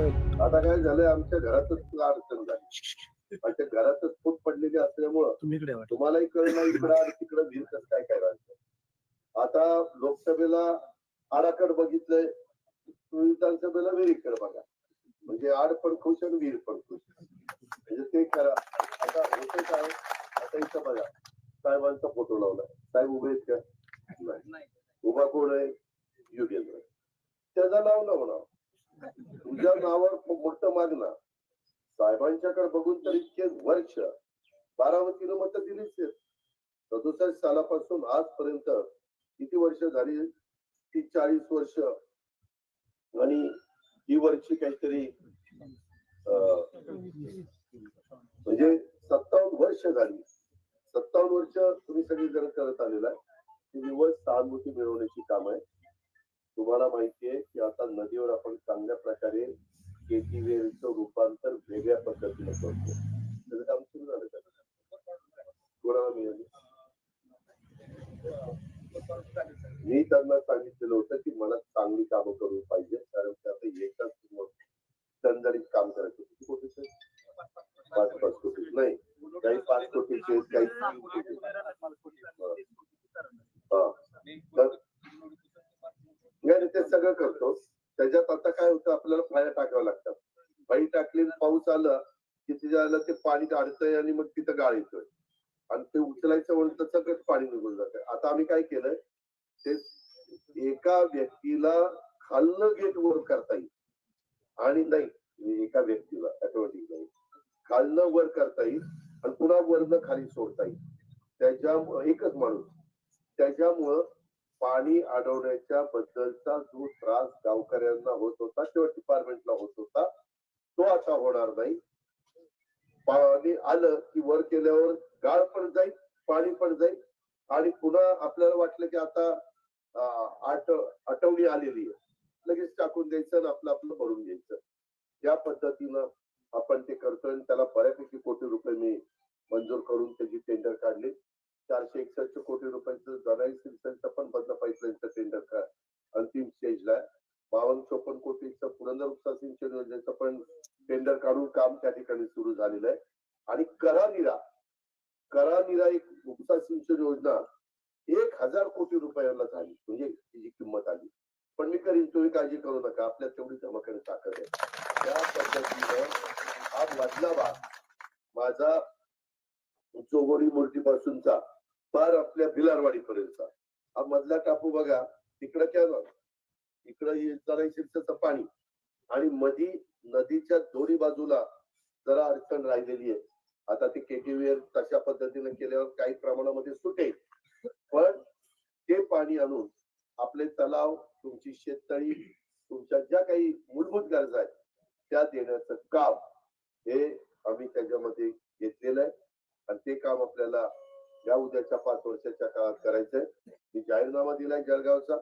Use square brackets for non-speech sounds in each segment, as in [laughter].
आता काय झालंय आमच्या घरातच तुला अडचण झाली. आमच्या घरातच फूट पडलेली असल्यामुळं तुम्हालाही कळलं इकडं आणि तिकडं कसं काय काय राहतं आता लोकसभेला आडाकड बघितलंय विधानसभेला विहिरीकडे बघा. म्हणजे आड पण खुश आणि विहीर पण खुश. म्हणजे ते करा. आता होते काय? आता इथं बघा. साहेबांचा फोटो लावलाय. साहेब उभे आहेत का? नाही. उभा कोण आहे? युगेंद्र. त्याचा नाव म्हणा तुझ्या नावावर मोठं मागणं. साहेबांच्याकडे बघून तर इतके वर्ष बारामतीनं मत दिलीच सदुसष्ट सालापासून आजपर्यंत किती वर्ष झाली? ती चाळीस वर्ष. आणि ही वर्षी काहीतरी अं, म्हणजे सत्तावन्न वर्ष झाली. सत्तावन्न वर्ष तुम्ही सगळी जण करत आलेला आहे. ती निवड सहानुभूती मिळवण्याची काम आहे तुम्हाला माहिती आहे की आता नदीवर आपण चांगल्या प्रकारे शेतीवेलचं रूपांतर वेगळ्या पद्धतीने करतो. त्याचं काम सुरू झालं का? कोणाला मिळाली मी त्यांना सांगितलेलं होतं की मला चांगली कामं करून पाहिजे कारण ते आता एकाच दणदणीत काम करायचं. किती कोटीचे पाच पाच कोटी. नाही काही पाच कोटीचे काही. हा. तर- नाही ते सगळं करतो त्याच्यात आता काय होतं आपल्याला फाया टाकाव्या लागतात फाई टाकली पाऊस आला की तिच्या ते पाणी अडतंय आणि मग तिथं गाळ येतोय. आणि ते उचलायचं म्हणून तर सगळंच पाणी निघून जात आता आम्ही काय केलंय ते एका व्यक्तीला खाल्लं गेट वर करता येईल. आणि नाही एका व्यक्तीला ऑटोमॅटिक नाही खाल्लं वर करता येईल आणि पुन्हा वरनं खाली सोडता येईल. त्याच्यामुळं एकच माणूस. त्याच्यामुळं पाणी अडवण्याच्या बद्दलचा जो त्रास गावकऱ्यांना होत होता किंवा डिपार्टमेंटला होत होता तो आता होणार नाही. पाणी आलं की वर केल्यावर गाळ पण जाईल पाणी पण जाईल. आणि पुन्हा आपल्याला वाटलं की आता आठ आट आठवणी आलेली आहे. लगेच टाकून द्यायचं आणि आपलं आपलं भरून घ्यायचं. या पद्धतीनं आपण ते करतोय आणि त्याला बऱ्यापैकी कोटी रुपये मी मंजूर करून त्याची टेंडर काढली. चारशे एकसष्ट कोटी रुपयांचं जनाई सिंचनचं पण बंद पाईपलाईनचं टेंडर का अंतिम स्टेजला आहे बावन्न चोपन्न कोटीचं उपसा सिंचन योजनेचं पण टेंडर काढून काम त्या ठिकाणी सुरू झालेलं आहे. आणि करानिरा करानिरा एक उपसा सिंचन योजना एक हजार कोटी रुपयाला झाली म्हणजे तिची किंमत आली. पण मी करीन तुम्ही काळजी करू नका आपल्या तेवढी जमाकडे ताकद आहे. त्या पद्धतीनं हा मधला भाग माझा चोगोडी मूर्तीपासूनचा पार आपल्या भिलारवाडी पर्यंतचा हा मधला टापू बघा तिकडं काय इकडं हे जरा शिरसाचं पाणी. आणि मधी नदीच्या दोन्ही बाजूला जरा अडचण राहिलेली आहे. आता ते केटीव्हीआर तशा पद्धतीने केल्यावर काही प्रमाणामध्ये सुटेल. पण ते पाणी आणून आपले तलाव तुमची शेततळी तुमच्या ज्या काही मूलभूत गरजा आहेत त्या देण्याचं काम हे आम्ही त्याच्यामध्ये घेतलेलं आहे. आणि ते काम आपल्याला या उद्याच्या पाच वर्षाच्या काळात करायचंय मी जाहीरनामा दिलाय जळगावचा.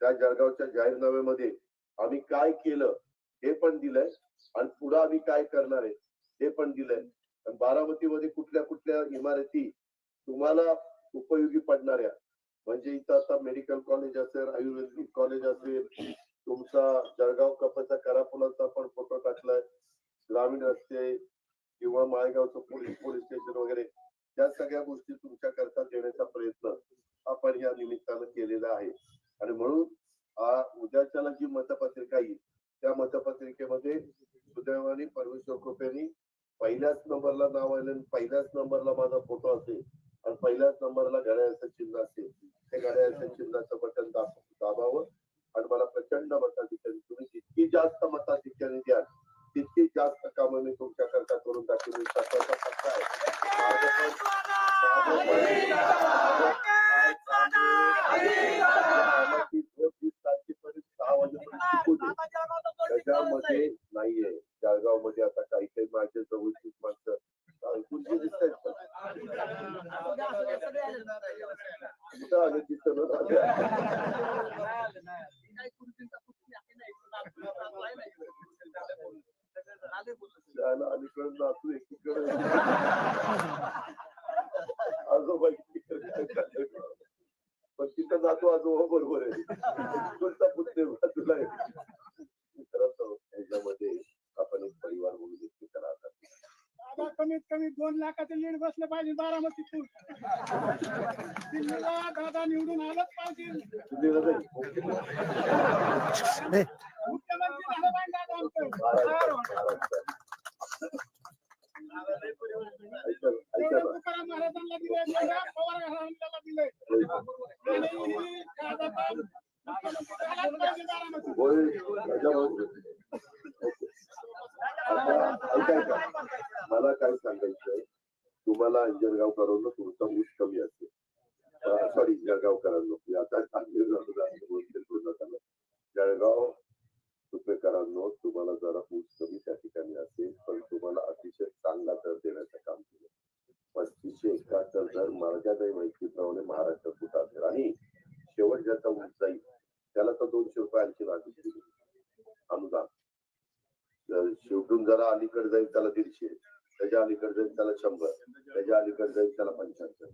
त्या जळगावच्या जाहीरनाम्यामध्ये आम्ही काय केलं हे पण दिलंय. आणि पुढे आम्ही काय करणार आहे हे पण दिलंय. आणि बारामतीमध्ये कुठल्या कुठल्या इमारती तुम्हाला उपयोगी पडणाऱ्या म्हणजे इथं आता मेडिकल कॉलेज असेल आयुर्वेदिक कॉलेज असेल तुमचा जळगाव कपाचा करापुलाचा पण फोटो टाकलाय ग्रामीण रस्ते किंवा माळेगावचं पोलीस पोलीस स्टेशन वगैरे या सगळ्या गोष्टी तुमच्या करता देण्याचा प्रयत्न आपण या निमित्तानं केलेला आहे. आणि म्हणून उद्याच्याला जी मतपत्रिका येईल त्या मतपत्रिकेमध्ये सुदैवाने परमेश्वर कृपेने पहिल्याच नंबरला नाव आलं आणि पहिल्याच नंबरला माझा फोटो असेल आणि पहिल्याच नंबरला घड्याळाचं चिन्ह असेल ते घड्याळाच्या चिन्हाचं बटन दाब दाबावं आणि मला प्रचंड मताधिक्याने तुम्ही जितकी जास्त मताधिक्याने द्याल तितकी जास्त कामं मी तुमच्या करता करून दाखवून विश्वासाचा पक्का आहे सहा वाजेपर्यंत. त्याच्यामध्ये नाहीये. जळगावमध्ये आता काही काही माझ्या जवळची माणसं दिसत कुठं आले न? त्याला अलीकडे नातू एकीकडे आजोबा जातो आजो हो बरोबर आहे. कोणता पुत्ते तुला याच्यामध्ये आपण एक परिवार म्हणून इतकी करा आता कमीत कमी दोन लाखाचं लीड बसलं पाहिजे बारामती दादा निवडून आलंच पाहिजे. काही माहितीप्रमाणे महाराष्ट्रात कुठं असेल आणि शेवट ज्याचा ऊस जाईल त्याला तर दोनशे रुपये आणखी लागू दिली. अनुदान. शेवटून जरा अलीकडे जाईल त्याला दीडशे. त्याच्या अलीकडे जाईल त्याला शंभर. त्याच्या अलीकडे जाईल त्याला पंच्याहत्तर.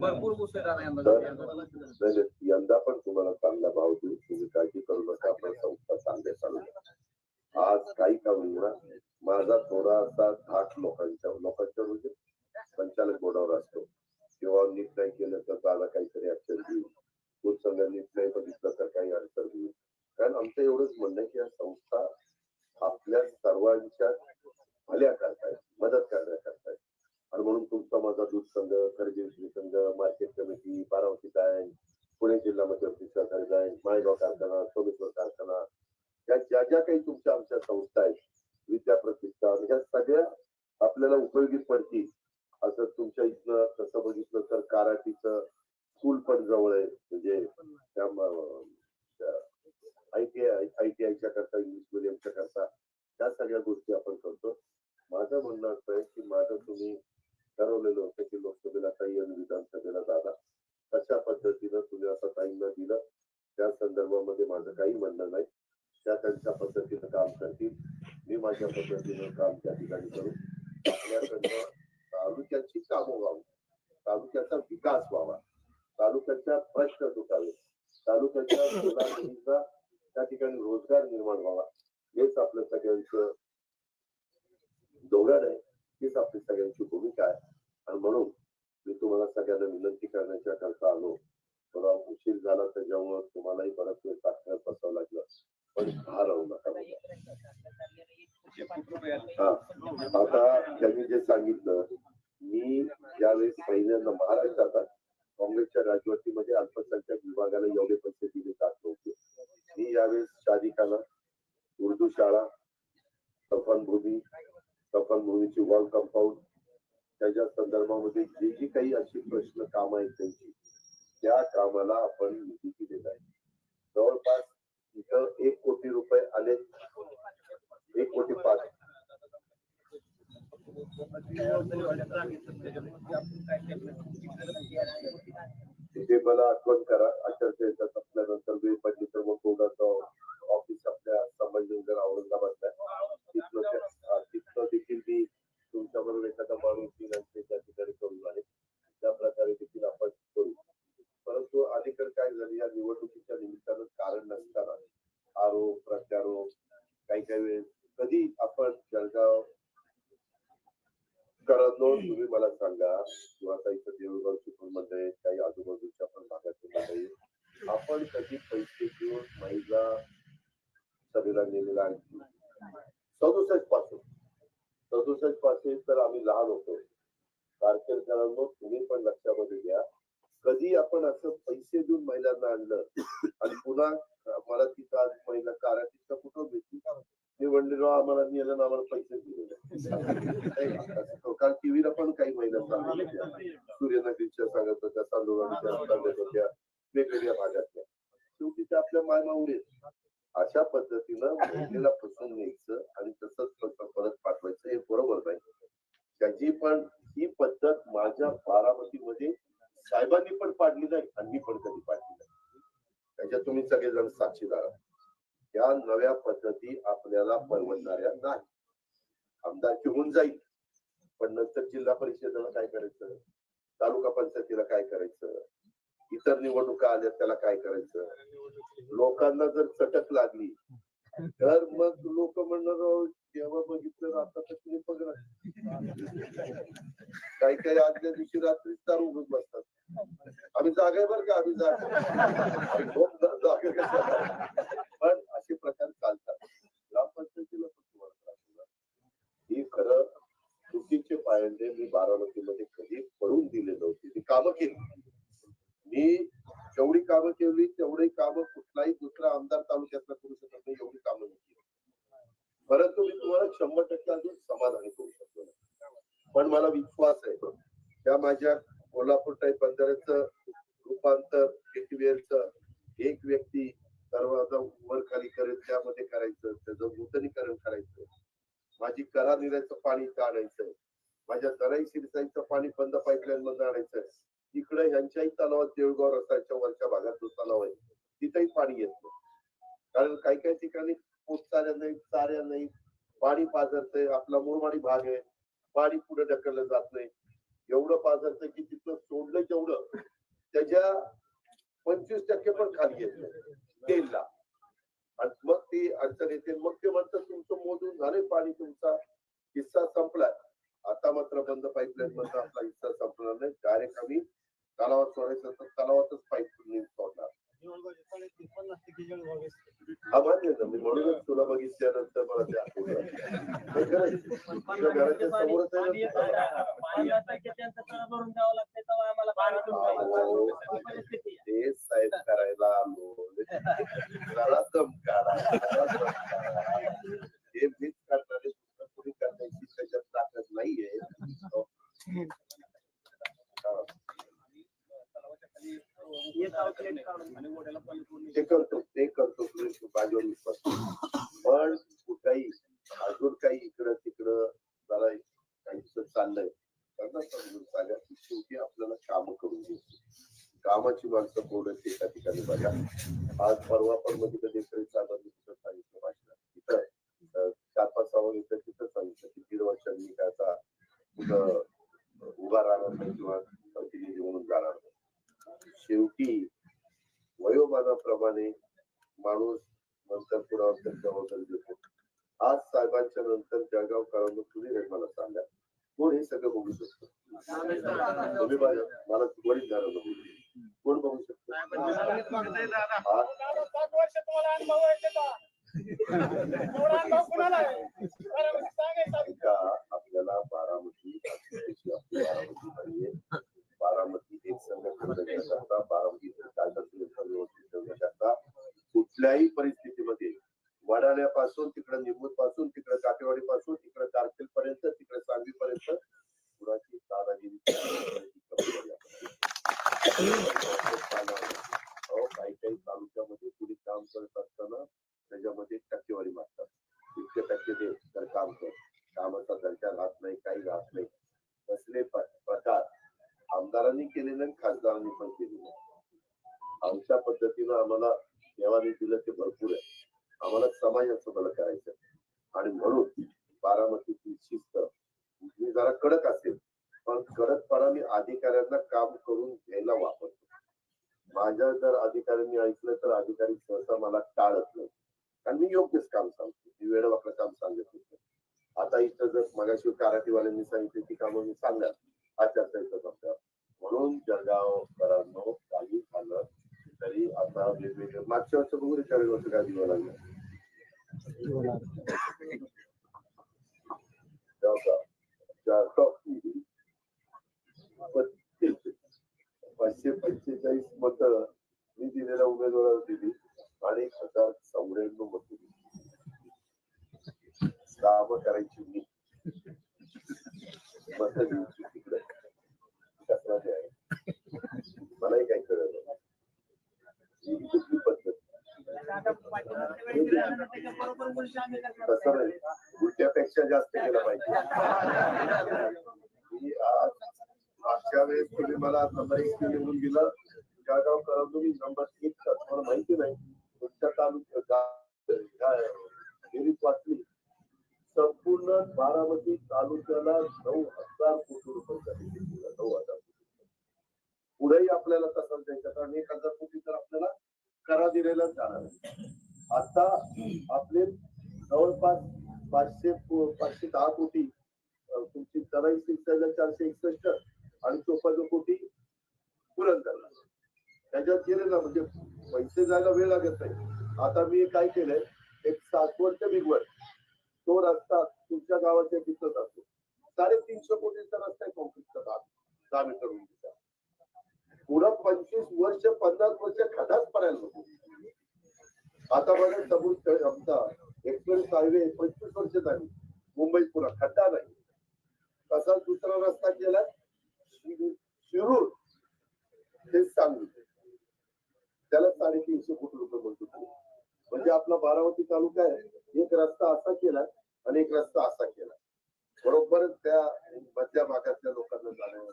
भरपूर ऊस आहे यंदा. तर नाही, नाही, यंदा पण तुम्हाला चांगला भाव देऊ तुम्ही काळजी करू नका आपण संस्था चांगल्या चालू आहे. आज काही का होईना माझा थोडासा धाक लोकांच्या लोकांच्या म्हणजे संचालक बोर्डावर असतो किंवा नीट नाही केलं तर दादा काहीतरी अडचण देईल खूप संघ नीट नाही बघितलं तर काही अडचण देईल कारण आमचं एवढंच म्हणणं की या संस्था आपल्या सर्वांच्या भल्या करतायत मदत करण्या करतायत. आणि म्हणून तुमचा माझा दूध संघ खरेदी विक्री संघ market committee Baramati bank Pune जिल्हा मध्यवर्ती सहकारी बँक माळेगाव कारखाना सोमेश्वर कारखाना या ज्या ज्या काही तुमच्या आमच्या संस्था आहेत विद्या प्रतिष्ठान ह्या सगळ्या आपल्याला उपयोगी पडतील. असं तुमच्या इथलं तसं बघितलं तर काराटीचं स्कूल पण जवळ आहे. म्हणजे त्या टी आय आय टी आयच्या करता इंग्लिश मिडियमच्या करता त्या सगळ्या गोष्टी आपण करतो. माझं म्हणणं असं आहे की माझं तुम्ही ठरवलेलं होतं की लोकसभेला काही आणि विधानसभेला दादा कशा पद्धतीनं तुम्ही आता ताईंना दिलं. त्या संदर्भामध्ये माझं काही म्हणणं नाही. त्या त्यांच्या पद्धतीनं काम करतील. मी माझ्या पद्धतीनं काम त्या ठिकाणी करू. आपल्याकडनं तालुक्याची कामं व्हावी. तालुक्याचा विकास व्हावा. तालुक्याच्या प्रश्न सुटावे. तालुक्याच्या [coughs] त्या ठिकाणी रोजगार निर्माण व्हावा. हेच आपलं सगळ्यांचं धोरण आहे. हीच आपली सगळ्यांची भूमिका आहे. आणि म्हणून मी तुम्हाला सगळ्यांना विनंती करण्याच्या करता आलो. थोडा उशीर झाला त्याच्यामुळं तुम्हालाही बराच वेळ साखर बसावं लागलं. पण हा राहू नका हा. आता त्यांनी जे सांगितलं मी ज्यावेळेस पहिल्यांदा महाराष्ट्रात काँग्रेसच्या राजवटीमध्ये अल्पसंख्याक विभागाला एवढे पैसे दिले जात नव्हते. मी यावेळेस शादिकाला उर्दू शाळा सफनभूमी सफनभूमीची वॉल कंपाऊंड त्याच्या संदर्भामध्ये जे जी काही अशी प्रश्न काम आहेत त्यांची त्या कामाला आपण निधी दिलेला आहे. जवळपास इथं एक कोटी रुपये आले. एक कोटी पाच. तिथे मला आठवण करा आचारसंहिता संपल्यानंतर वेळ पडली तर कोर्टाचं ऑफिस आपल्या संभाजीनगर औरंगाबादला तिथलं तिथलं देखील मी तुमच्याबरोबर एखादा माणूस विनंती ते त्या ठिकाणी करून आहे त्या प्रकारे देखील आपण करू. परंतु अलीकडे काय झालं या निवडणुकीच्या निमित्तानं कारण नसताना आरोप प्रत्यारोप काही काही वेळेस कधी आपण जळगाव करांनो तुम्ही मला सांगा किंवा काही इथं देऊळगावची पण मंडळी आहेत, काही आजूबाजूच्या पण भागातील मंडळी आहेत. आपण कधी पैसे घेऊन महिला शरीरा नेलेला आहे? सदुसष्टपासून सदुसष्टपासून तर आम्ही लहान होतो. कारखेडकरांनो तुम्ही पण लक्षामध्ये घ्या. कधी आपण असं पैसे देऊन महिलांना आणलं आणि पुन्हा मला तिथं आज महिला काराटीचं कुठं भेटली मी म्हणले आम्हाला नेलं आम्हाला पैसे दिले नाही, कारण टीव्हीला पण काही महिला सांगत होत्या सांगत होत्या तांदूळाच्या सांगत होत्या वेगवेगळ्या भागातल्या. शेवटी ते आपल्या मायमाऊळे अशा पद्धतीनं महिलेला फसवून न्यायचं आणि तसंच परत पाठवायचं हे बरोबर नाही. त्याची पण ही पद्धत माझ्या बारामतीमध्ये साहेबांनी पण पाडली नाही आणि मी पण कधी पाडली नाही. त्याच्यात तुम्ही सगळेजण साक्षीदार आहात. या नव्या पद्धती आपल्याला परवडणाऱ्या नाही. आमदारकी होऊन जाईल. पण नंतर जिल्हा परिषदेला काय करायचं? तालुका पंचायतीला काय करायचं? इतर निवडणुका आल्या त्याला काय करायचं? लोकांना जर चटक लागली [laughs] तर मग लोक म्हणणार "अहो, जेव्हा बघितलं आता तर तुम्ही बघणार [laughs] काही काही आदल्या दिवशी रात्री दारू उघड बसतात. आम्ही जागा बरं का? आम्ही जागा? पण असे प्रकार चालतात. ग्रामपंचायतीला पण तुम्हाला. ही खरं चुकीचे पायंडे मी बारामतीमध्ये कधी पडून दिले नव्हते. ती कामं केली. मी जेवढी कामं केली तेवढी कामं कुठलाही दुसरा आमदार तालुक्यातला करू शकत नाही एवढी कामं केली. परंतु मी तुम्हाला शंभर टक्के अजून समाधानी करू शकतो पण मला विश्वास आहे त्या माझ्या कोल्हापूर टाईप बंधाऱ्याचं रूपांतर गेटवेअरचं एक व्यक्ती दरवाजा वर खाली करेल त्यामध्ये करायचं त्याचं नूतनीकरण करायचं. माझी करा निरायचं पाणी इथं आणायचंय माझ्या दराई शिरसाईचं पाणी बंद पाईपलाईन मध्ये आणायचंय इकडे ह्यांच्याही तलावात देऊळगाव रस्त्याच्या वरच्या भागात जो तलाव आहे तिथेही पाणी येत. नाही कारण काही काही ठिकाणी पोटचाऱ्या नाही चाऱ्या नाही. पाणी पाझरतंय आपला मुरमाडी भाग आहे. पाणी पुढे ढकललं जात नाही. एवढं पाजरतंय की तिथलं सोडलं जेवढं त्याच्या पंचवीस टक्के पण खाली येत नाही. तेलला. आणि मग ती अडचण येते. मग ते म्हणतात तुमचं मोजून झाले पाणी तुमचा हिस्सा संपलाय. आता मात्र बंद पाईपलाईन मधला आपला हिस्सा संपणार नाही. डायरेक्ट आम्ही तलावात सोडायचं तर तलावातच पाईप सोडणार. म्हणूनच तुला बघितल्यानंतर मला ते आठवलं. घराच्या समोरच साहेब करायला आलो. हे मीच करणारे कोणी करण्याची त्याच्यात ताकद नाहीये. ते करतो ते करतो तुम्ही पण कुठंही अजून काही इकडं तिकडं जरा काहीच चाललंय त्यांना समजून शेवटी आपल्याला काम करून घ्यायची. कामाची माणसं बोलत एका ठिकाणी बघा. आज परवा पण मध्ये कधी साहेबांनी तिथं सांगितलं भाषणात तिथं चार पाच सहा इथं तिथं सांगितलं की दीड वर्षांनी काय आता कुठं उभा राहणार नाही किंवा प्रतिनिधी म्हणून जाणार नाही. शेवटी वयोमानाप्रमाणे माणूस नंतर पुढं अंतर जबाबदारी देतो आज साहेबांच्या नंतर जळगाव काळामध्ये तुम्ही हे मला कोण हे सगळं बघू शकतो तुम्ही मला वडील झालं कोण बघू शकतो आपल्याला बारामती बारामती बारामती एक संघटन करण्याकरता बारामती कायदा व्यवस्थित ठेवण्याकरता कुठल्याही परिस्थितीमध्ये वडाण्यापासून तिकडे निमूत पासून तिकडे काटेवाडी पासून तिकडे कारखेल पर्यंत तिकडे सांगवी पर्यंत कुणाची दादागिरी काही काही तालुक्यामध्ये कुणी काम करत असताना त्याच्यामध्ये टक्केवारी मागतात. इतके टक्के दे तर काम कर कामाचा दर्जा राहत नाही काही राहत नाही. असले प- प्रकार आमदारांनी केलेलं आणि खासदारांनी पण केलेलं आमच्या पद्धतीनं आम्हाला देवाने दिलं ते भरपूर आहे. आम्हाला समाजाचं भलं करायचं आणि म्हणून बारामतीची शिस्त मी जरा कडक असेल पण कडकपणा मी अधिकाऱ्यांना काम करून घ्यायला वापरतो. माझ्या जर अधिकाऱ्यांनी ऐकलं तर अधिकारी सहसा मला टाळत नाही. कारण मी योग्यच काम सांगतो. मी वेळवाकडं काम सांगत होतो. आता इथं जर मगाशी काराटीवाल्यांनी सांगितले ती कामं मी सांगणार. आचारसंहिता संपल्यावर म्हणून जळगावकरांनो काही झालं तरी आता वेगवेगळे मागच्या वर्ष बघू चाळीस वर्ष काय दिवं लागलं. पाचशे पंचेचाळीस मत मी दिलेल्या उमेदवाराला दिली आणि हजार चौऱ्याण्णव मत दिली. काम करायची मी. मत दिली तिकडे आहे मलाही काही कळलं ही कुठली पद्धत तसं नाही उलट्यापेक्षा जास्त केलं पाहिजे मी आज मागच्या वेळेस तुम्ही मला नंबर एक निवडून दिलं जळगाव कळवतो मी नंबर तीन तुम्हाला माहिती नाही तुमच्या तालुक्यात वाचली संपूर्ण बारामती तालुक्याला नऊ हजार कोटी रुपये झाले. नऊ हजार पुढेही आपल्याला तसंच द्यायचं. कारण एक हजार कोटी तर आपल्याला करा दिलेला जाणार आता आपले जवळपास पाचशे पाचशे दहा कोटी तुमची तराई सिंचायला चारशे एकसष्ट आणि चोपन्न कोटी पुरंदरला त्याच्यात गेले ना म्हणजे पैसे जायला वेळ लागत नाही. आता मी काय केलंय एक सासवडच्या बिगवड तो रस्ता तुमच्या गावाच्या तिथं जातो साडेतीनशे कोटीचा रस्ता आहे कॉन्क्रीटचा दहा दहा मीटर उंचीचा. पुढं पंचवीस वर्ष पन्नास वर्ष खड्डाच पडायला नको. आता बघा समोर आमचा. एक्सप्रेस हायवे पंचवीस वर्ष झाली. मुंबईत पुन्हा खड्डा नाही. तसा दुसरा रस्ता केला? शिरू- शिरूर. ते सांगली त्याला साडेतीनशे कोटी रुपये मंजूर म्हणजे आपला बारामती तालुका आहे. एक रस्ता असा केला आणि एक रस्ता असा केला. बरोबर त्या मधल्या भागातल्या लोकांना जाण्याचा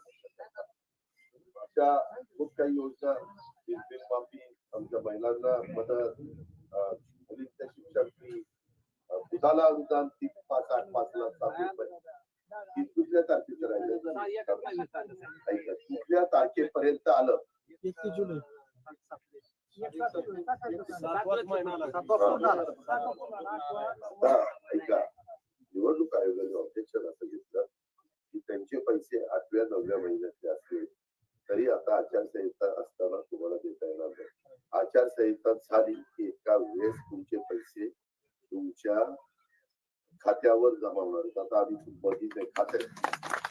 अशा खूप काही योजना माफी आमच्या महिलांना मदत मुलींच्या शिक्षण फी दुधाला अनुदान तीन पाच आठ पाच लाख सात रुपये. कुठल्या तारखेचं राहिलं कुठल्या तारखेपर्यंत आलं. जुलै. ऐका. निवडणूक आयोगाने ऑब्जेक्शन असं घेतलं की त्यांचे पैसे आठव्या नवव्या महिन्यातले असतील. तरी आता आचारसंहिता असताना तुम्हाला देता येणार नाही. आचारसंहिता झाली की एका वेळेस तुमचे पैसे तुमच्या खात्यावर जमा होणार आता आम्ही बघितलंय खात्यात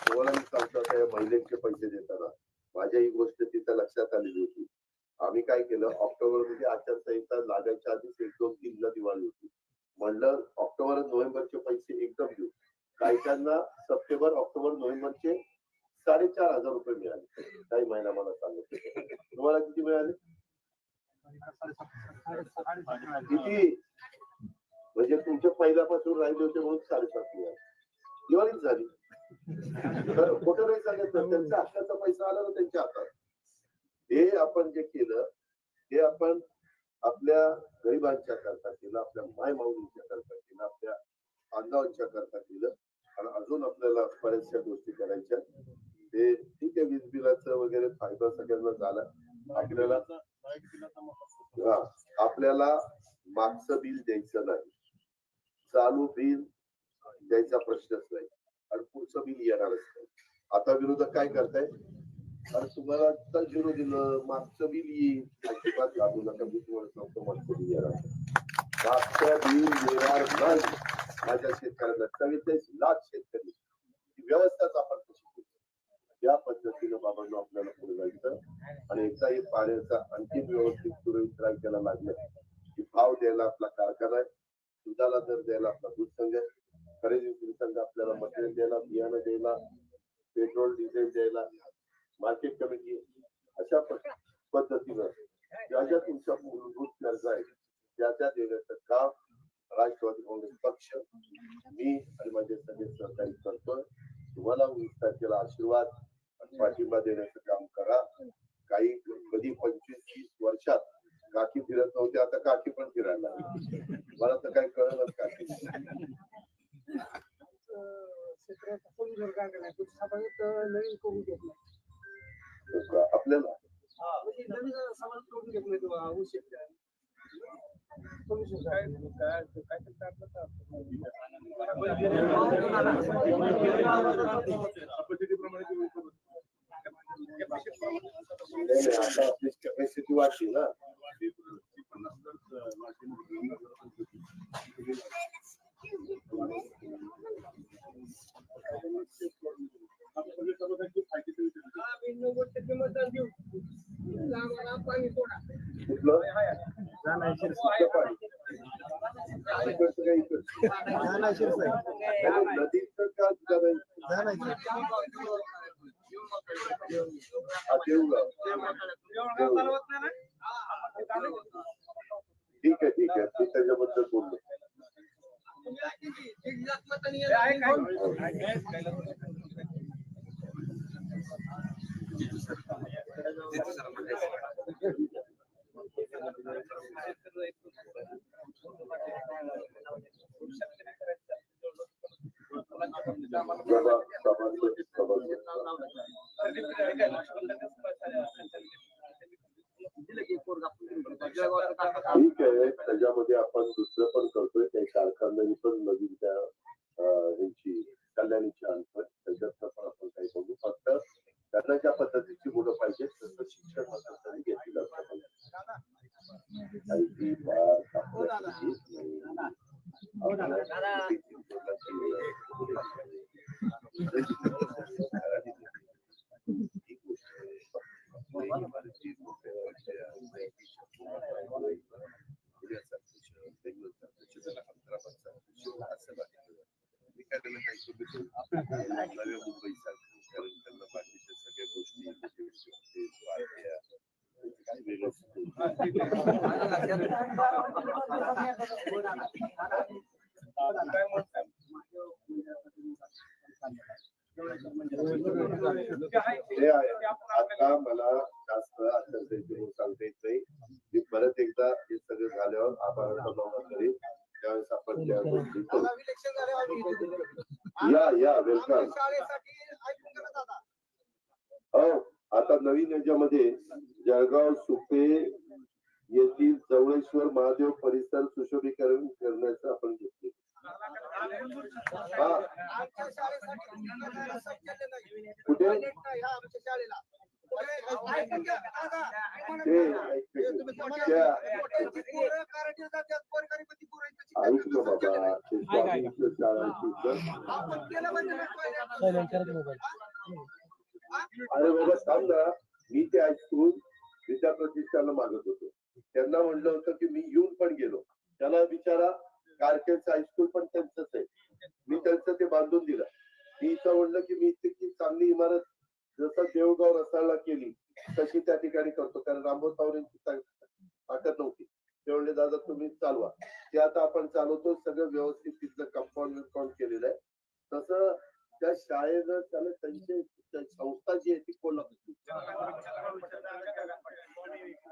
तुम्हाला मी सांगतो आता या महिलेचे पैसे देताना. माझ्या ही गोष्ट तिथं लक्षात आलेली होती. आम्ही काय केलं? ऑक्टोबरमध्ये आचारसंहिता लागायच्या आधीच एक दोन तीनला दिवाळी होती. म्हणलं ऑक्टोबर नोव्हेंबरचे पैसे एकदम देऊ. काही सप्टेंबर ऑक्टोबर नोव्हेंबरचे साडेचार हजार रुपये मिळाले. काही महिना मला सांगत तुम्हाला किती मिळाले? किती? म्हणजे तुमच्या पहिल्यापासून राहिले होते म्हणून साडेसात मिळाले. दिवाळीच झाली. तर खोटं नाही सांगितलं त्यांचा हक्काचा पैसा आला ना त्यांच्या हातात. हे आपण जे केलं हे आपण आपल्या गरिबांच्या करता केलं आपल्या माय माऊलींच्या करता केलं आपल्या बांधवांच्या करता केलं. आणि अजून आपल्याला बऱ्याचशा गोष्टी करायच्या ते ठीक आहे वीज बिलाचं वगैरे फायदा सगळ्यांना झाला. आपल्याला हा आपल्याला मागचं बिल द्यायचं नाही. चालू बिल द्यायचा प्रश्नच नाही. आणि पुढचं बिल येणारच नाही. आता विरोधक काय करताय? अरे तुम्हाला आता झिरो दिलं मागचं बिल येईल. अजिबात लागू नका मी तुम्हाला सांगतो मागचं बिल येणार मागचं बिल येणार नाही. माझ्या शेतकऱ्यांना चव्वेचाळीस लाख शेतकरी. व्यवस्थाच आपण या पद्धतीनं बाबांना आपल्याला पुढे जायचं. आणि एकदा पाण्याचा अंतिम व्यवस्थित सुरळीत केला लागलं की भाव द्यायला आपला कारखाना आहे. दुधाला दर द्यायला आपला दूध संघ आहे. खरेदी संघ आपल्याला मटेरियल द्यायला बियाणं द्यायला पेट्रोल डिझेल द्यायला मार्केट कमिटी अशा पद्धतीनं ज्या ज्या तुमच्या मूलभूत गरजा आहेत त्या त्या देण्याचं काम राष्ट्रवादी काँग्रेस पक्ष मी आणि माझे सगळे सहकारी करतोय. तुम्हाला वीस तारखेला आशीर्वाद पाठिंबा देण्याचं काम करा. काही कधी पंचवीस तीस वर्षात काकी फिरत नव्हते आता काकी पण फिरायला लागली. मला तर काही कळलंच काकी. करून आपल्याला म्हणजे नवीन समाज करून घेत काय कॅपॅसिटी वाढली ना नदीचं का करायचं? हा, देऊळगाव. देऊळगाव. ठीक आहे ठीक आहे. मी त्याच्याबद्दल बोललो काय सभासद, सभासद. ठीक आहे त्याच्यामध्ये आपण दुसरं पण करतोय काही कारखान्यांनी पण नवीन त्या फार कापण्यासाठी नाही. आपल्याला किती चिंता केली. ही गोष्ट आहे. पहिली भारतीय लोकसेवेच्या नैतिक पुण्यासारखं शहर, बेंगलोरसारखं शहर, हैदराबादसारखं शहर असं बाकीचं. मी काय त्याला काय करू? नव्या मुंबईसारखं कारण त्यांना बाकीच्या सगळ्या गोष्टी ते वाढल्या. काय वेगळंच हे आहे. आता मला जास्त आश्चर्याची सांगता येत नाही. मी परत एकदा हे सगळं झाल्यावर आभाराचा मावळा करेन. त्यावेळेस आपण त्या गोष्टी या या वेलकम. हो आता नवीन याच्यामध्ये जळगाव सुपे येथील जवळेश्वर महादेव परिसर सुशोभीकरण करण्याचं आपण घेतले. कुठे? अरे बाबा सांग ना. मी ते ऐकून विद्या प्रतिष्ठानला मागत होतो. त्यांना म्हणलं होतं की मी येऊन पण गेलो. त्याला बिचारा कारखेडचं हायस्कूल पण त्यांचंच आहे. मी त्यांचं ते बांधून दिलं. मी इथं म्हणलं की मी इतकी चांगली इमारत जसं देवगाव रसाळला केली तशी त्या ठिकाणी करतो. कारण रामभाऊ तावरेंची ताकद नव्हती. ते म्हणले दादा तुम्ही चालवा. ते आता आपण चालवतो सगळं व्यवस्थित तिथलं कंपाऊंड विंपाऊंड केलेलं आहे. तसं त्या शाळेनं त्याला त्यांची संस्था जी आहे ती कोल्हापूर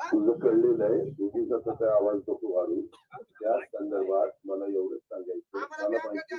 तुझं कळलेलं आहे. त्याचा आवाज नको वाढू त्या संदर्भात मला एवढंच सांगायचं मला माहिती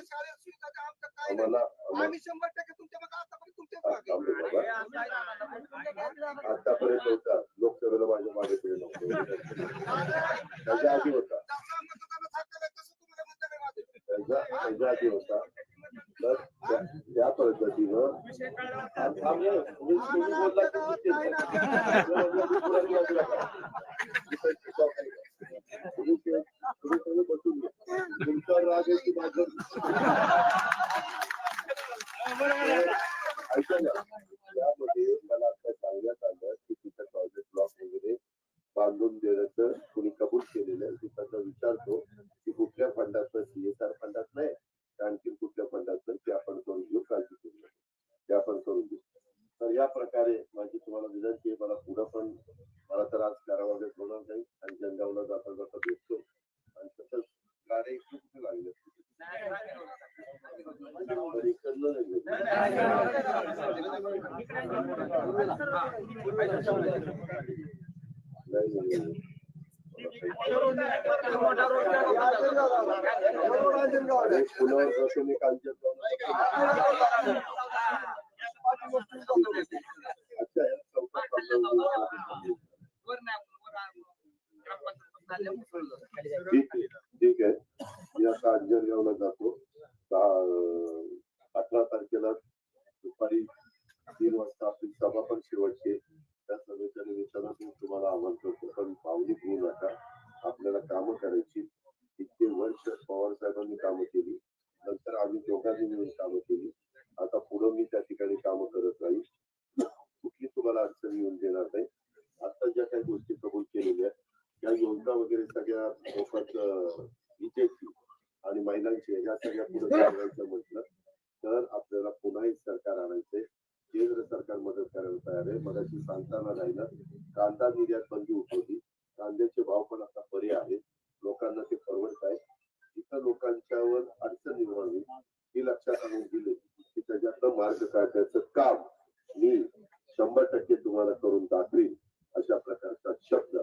तुम्हाला विनंती आहे मला पुढं पण मला तर आज करावं होणार नाही. आणि जंगावला जाता जाता भेटतो. आणि तसंच इकडे कुठे लागले. नाही, नाही, नाही. अरे, पुलावर बसून मी कालच्या जाऊन- अच्छा, या चौकात थांबलो. ठीक आहे ठीक आहे मी आता अंजनगावला जातो दहा- अठरा तारखेला दुपारी तीन वाजता आपली सभा पण शेवटची. त्या सभेच्या निमित्तानं मी तुम्हाला आवाहन करतो पण पावली घेऊ नका. आपल्याला कामं करायची. इतके वर्ष पवार साहेबांनी कामं केली. नंतर आम्ही दोघांनी मिळून कामं केली. आता पुढं मी त्या ठिकाणी कामं करत राहील. कुठली तुम्हाला अडचण येऊन देणार नाही. आता ज्या काही गोष्टी कबूल केलेल्या आहेत त्या योजना वगैरे सगळ्या मोफत विजेची आणि महिलांची ह्या सगळ्या पुढे म्हटलं तर आपल्याला पुन्हा एक सरकार आणायचंय. केंद्र सरकार मदत करायला तयार आहे. मगाशी सांगताना राहिलं कांदा निर्यात बंदी उठवली कांद्याचे भाव पण आता बरे आहेत. लोकांना ते परवडत आहे. इथं लोकांच्यावर अडचण निर्माण होईल ही लक्षात आणून दिली. की त्याच्यातलं मार्ग काढण्याचं काम मी शंभर टक्के तुम्हाला करून दाखवीन अशा प्रकारचा शब्द.